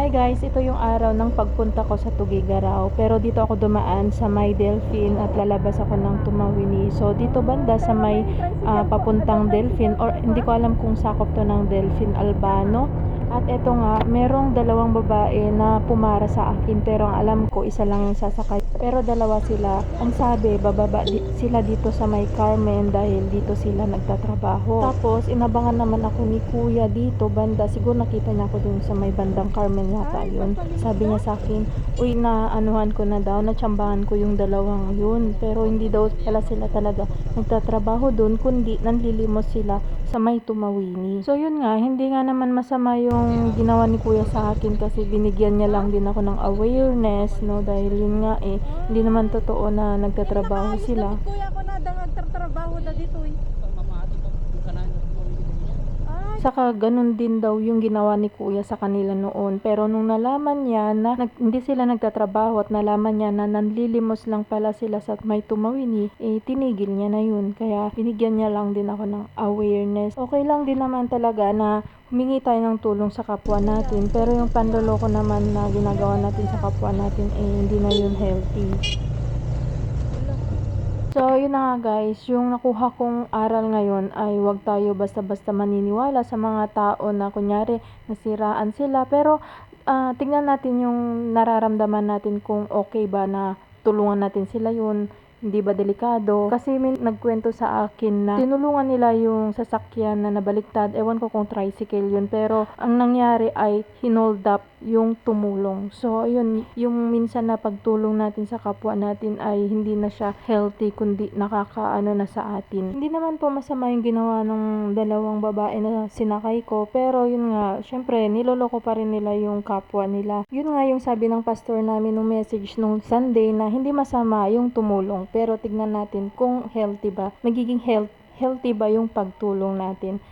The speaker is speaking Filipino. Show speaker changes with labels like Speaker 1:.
Speaker 1: Hi guys, ito yung araw ng pagpunta ko sa Tugigaraw. Pero dito ako dumaan sa may Delphin at lalabas ako ng Tumawini. So dito banda sa may ah, papuntang Delphin or hindi ko alam kung sakop to ng Delphin Albano. At eto nga, merong dalawang babae na pumara sa akin pero ang alam ko isa lang yung sasakay. Pero dalawa sila. Ang sabi, bababa di- sila dito sa may Carmen dahil dito sila nagtatrabaho. Tapos inabangan naman ako ni Kuya dito banda. Siguro nakita niya ako dun sa may bandang Carmen yata yun. Sabi niya sa akin, uy na anuhan ko na daw, natsambahan ko yung dalawang yun. Pero hindi daw pala sila talaga nagtatrabaho dun, kundi nanlilimos sila sa may tumawini. So yun nga, hindi nga naman masama yung ginawa ni kuya sa akin kasi binigyan niya lang din ako ng awareness, no? Dahil yun nga eh, hindi naman totoo na nagtatrabaho sila.
Speaker 2: Kuya ko na nagtatrabaho da dito eh.
Speaker 1: Saka ganun din daw yung ginawa ni kuya sa kanila noon. Pero nung nalaman niya na nag- hindi sila nagtatrabaho at nalaman niya na nanlilimos lang pala sila sa may tumawini, eh tinigil niya na yun. Kaya binigyan niya lang din ako ng awareness. Okay lang din naman talaga na humingi tayo ng tulong sa kapwa natin. Pero yung panloloko naman na ginagawa natin sa kapwa natin, eh hindi na yun healthy. So, yun na nga guys, yung nakuha kong aral ngayon ay huwag tayo basta-basta maniniwala sa mga tao na kunyari nasiraan sila. Pero, ah, tingnan natin yung nararamdaman natin kung okay ba na tulungan natin sila yun. Hindi ba delikado? Kasi may nagkwento sa akin na tinulungan nila yung sasakyan na nabaliktad. Ewan ko kung tricycle yun. Pero ang nangyari ay hinold up yung tumulong. So, yun, yung minsan na pagtulong natin sa kapwa natin ay hindi na siya healthy kundi nakakaano na sa atin. Hindi naman po masama yung ginawa ng dalawang babae na sinakay ko. Pero yun nga, syempre, niloloko pa rin nila yung kapwa nila. Yun nga yung sabi ng pastor namin nung message nung Sunday na hindi masama yung tumulong. Pero tignan natin kung healthy ba. Magiging health, healthy ba yung pagtulong natin.